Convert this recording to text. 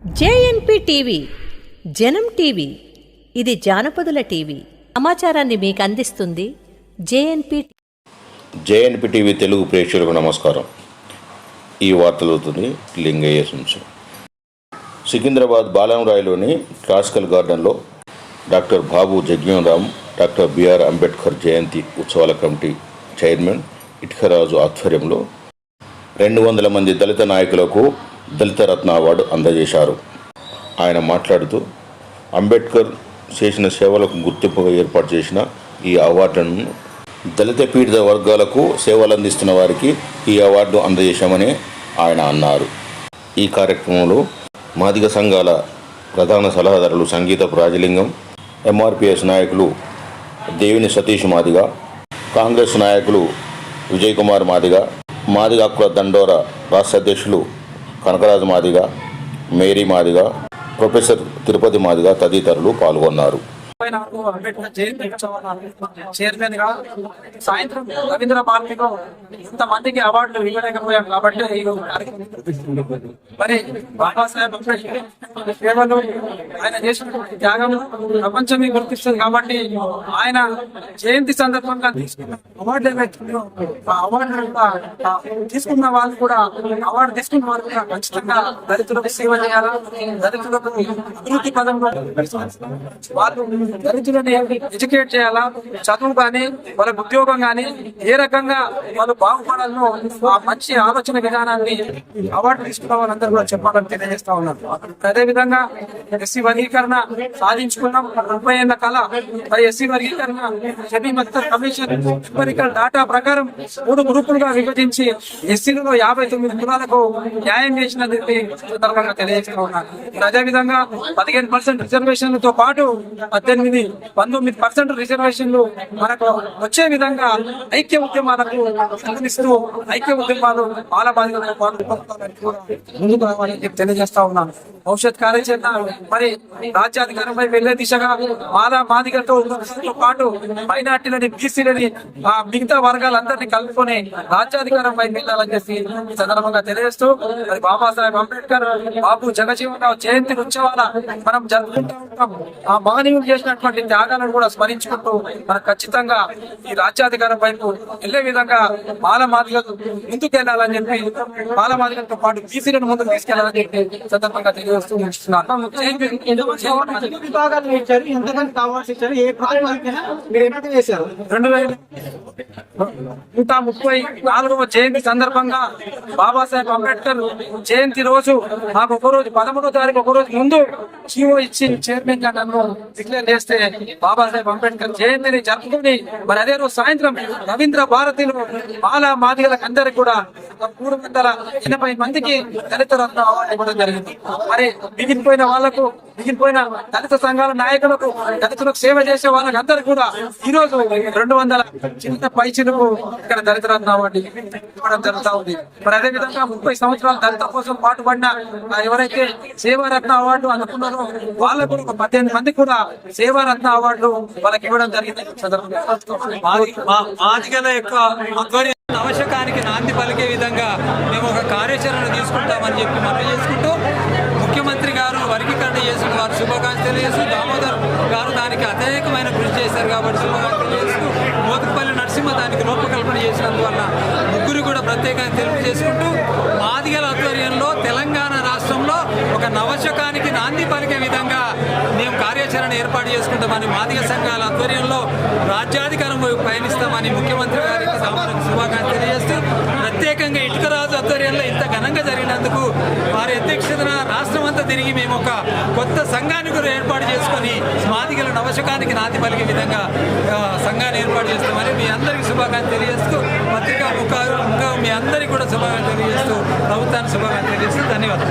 JNP TV జనం TV ఇది జానపదుల TV. సమాచారాన్ని మీకు అందిస్తుంది జేఎన్పి జేఎన్పి టీవీ తెలుగు ప్రేక్షకులకు నమస్కారం. ఈ వార్తలు అవుతుంది లింగయ్య సుంచు. సికింద్రాబాద్ బాలంరాయ్లోని క్లాసికల్ గార్డెన్లో doctor Babu Jagjivanram doctor BR Ambedkar Jayanti ఉత్సవాల కమిటీ చైర్మన్ ఇటుకరాజు ఆధ్వర్యంలో రెండు వందల మంది దళిత నాయకులకు దళిత రత్న అవార్డు అందజేశారు. ఆయన మాట్లాడుతూ అంబేద్కర్ చేసిన సేవలకు గుర్తింపుగా ఏర్పాటు చేసిన ఈ అవార్డును దళిత పీడిత వర్గాలకు సేవలు అందిస్తున్న వారికి ఈ అవార్డు అందజేశామని ఆయన అన్నారు. ఈ కార్యక్రమంలో మాదిగ సంఘాల ప్రధాన సలహాదారులు సంగీత రాజలింగం ఎంఆర్పిఎస్ నాయకులు దేవిని సతీష్ మాదిగ కాంగ్రెస్ నాయకులు విజయ్ కుమార్ మాదిగ మాదిగ హక్కుల దండోర రాష్ట్ర అధ్యక్షులు కనకరాజు మాదిగ మేరీ మాదిగ ప్రొఫెసర్ తిరుపతి మాదిగ తదితరులు పాల్గొన్నారు. ముప్పై నాలుగు అంబేద్కర్ జయంతి ఉత్సవాల చైర్మన్గా సాయంత్రం రవీంద్ర భారతిలో ఇంతమందికి అవార్డులు ఇవ్వలేకపోయాం కాబట్టి మరి బాబాసాహెబ్ అంబేద్కర్ సేవలు ఆయన చేసినటువంటి త్యాగం ప్రపంచమే గుర్తిస్తుంది కాబట్టి ఆయన జయంతి సందర్భంగా తీసుకున్న అవార్డు ఏవైతుందో ఆ అవార్డు తీసుకున్న వాళ్ళు కూడా అవార్డు తీసుకున్న వాళ్ళు కూడా ఖచ్చితంగా దళితులకు సేవ చేయాలా? దళితులకు అభివృద్ధి పదంలో వాళ్ళు దళితులని ఎడ్యుకేట్ చేయాలా? చదువు కానీ వాళ్ళకి ఉద్యోగం కానీ ఏ రకంగా వాళ్ళు బాగుపడాలనో ఆ మంచి ఆలోచన విధానాన్ని అవార్డు తీసుకున్న వాళ్ళందరూ కూడా చెప్పాలని తెలియజేస్తా ఉన్నారు అదేవిధంగా ఎస్సీ వర్గీకరణ సాధించుకున్నాం. ముప్పై ఏళ్ళ కళ. మరి ఎస్సీ వర్గీకరణ సెబీ మత్తర్ కమిషన్ ఎంపరికల్ డాటా ప్రకారం మూడు గ్రూపులుగా విభజించి ఎస్సీలలో యాభై తొమ్మిది కులాలకు న్యాయం చేసినది సందర్భంగా తెలియజేస్తా ఉన్నారు అదేవిధంగా పదిహేను పర్సెంట్ రిజర్వేషన్లతో పాటు పద్దెనిమిది పంతొమ్మిది పర్సెంట్ రిజర్వేషన్లు మనకు వచ్చే విధంగా ఐక్య ఉద్యమాలకు స్పందిస్తూ ఐక్య ఉద్యమాలు బాల బాధితులతో ముందుకు రావాలని చెప్పి తెలియజేస్తా ఉన్నాను. భవిష్యత్ కార్యాచరణ మరి రాజ్యాధికారంపై వెళ్ళే దిశగా మాదా మాదిగలతో పాటు మైనార్టీలని బీసీలని ఆ మిగతా వర్గాలందరినీ కలుపుకొని రాజ్యాధికారంపై వెళ్ళాలని చెప్పి సందర్భంగా తెలియజేస్తూ మరి బాబాసాహెబ్ అంబేద్కర్ బాబు జగజీవన్ రావు జయంతి ఉత్సవాల మనం జరుపుకుంటూ ఉంటాం. ఆ మహనీయులు చేసినటువంటి త్యాగాలను కూడా స్మరించుకుంటూ మనం ఖచ్చితంగా ఈ రాజ్యాధికారం వైపు వెళ్ళే విధంగా మాల మాదిగలు ముందుకు వెళ్ళాలని చెప్పి మాల మాదిగలతో పాటు బీసీలను ముందుకు తీసుకెళ్ళాలని చెప్పి సందర్భంగా తెలియజేస్తూ విభాగాలు ఇచ్చారు కావాల్సి ఇచ్చారు ఏ మీరు చేశారు రెండు వేల నూట ముప్పై నాలుగవ జయంతి సందర్భంగా బాబాసాహెబ్ అంబేద్కర్ జయంతి రోజు నాకు ఒక రోజు పదమూడో తారీఖు ఒక రోజు ముందు జీవో ఇచ్చి చైర్మన్గా నన్ను డిక్లేర్ చేస్తే బాబాసాహెబ్ అంబేద్కర్ జయంతిని జరుపుకుని మరి అదే రోజు సాయంత్రం రవీంద్ర భారతిలో బాలా మాదిగలకు అందరికి కూడా మూడు వందల ఎనభై మందికి దళిత రత్న అవార్డు ఇవ్వడం జరిగింది మరి మిగిలిపోయిన వాళ్ళకు మిగిలిపోయిన దళిత సంఘాల నాయకులకు దళితులకు సేవ చేసే వాళ్ళకి అందరు కూడా ఈ రోజు రెండు వందల చిన్న పై ఇక్కడ దళిత రత్న అవార్డు ఇవ్వడం జరుగుతా ఉంది. మరి అదే విధంగా ముప్పై సంవత్సరాలు దళిత కోసం పాటుపడిన ఎవరైతే సేవారత్న అవార్డు అనుకున్నారో వాళ్ళకు ఒక పద్దెనిమిది మంది కూడా సేవారత్న అవార్డు వాళ్ళకి ఇవ్వడం జరిగింది. ఈ మాదిగల యొక్క ఆధ్వర్యం నాంది పలికే విధంగా మేము ఒక కార్యాచరణ తీసుకుంటామని చెప్పి మనం చేసుకుంటూ శుభాకాంక్షలు తెలియజేస్తూ దామోదర్ గారు దానికి అత్యధికమైన కృషి చేశారు కాబట్టి శుభాకాంక్షలు తెలియజేస్తూ మోతుపల్లి నరసింహ దానికి రూపకల్పన చేసినందువల్ల ముగ్గురు కూడా ప్రత్యేకంగా తెలుపు చేసుకుంటూ ఏర్పాటు చేసుకుంటామని మాదిగ సంఘాల ఆధ్వర్యంలో రాజ్యాధికారం పయనిస్తామని ముఖ్యమంత్రి గారికి శుభాకాంక్షలు తెలియజేస్తూ ప్రత్యేకంగా ఇటుకరాజు ఆధ్వర్యంలో ఇంత ఘనంగా జరిగినందుకు వారి అధ్యక్షతన రాష్ట్రం అంతా తిరిగి మేము ఒక కొత్త సంఘాన్ని కూడా ఏర్పాటు చేసుకొని మాదిగల నవశకానికి నాంది పలికే విధంగా సంఘాన్ని ఏర్పాటు చేస్తామని మీ అందరికీ శుభాకాంక్షలు తెలియజేస్తూ పత్రికా ఇంకా మీ అందరికీ కూడా శుభాకాంక్షలు తెలియజేస్తూ ప్రభుత్వానికి శుభాకాంక్షలు తెలియజేస్తూ ధన్యవాదాలు.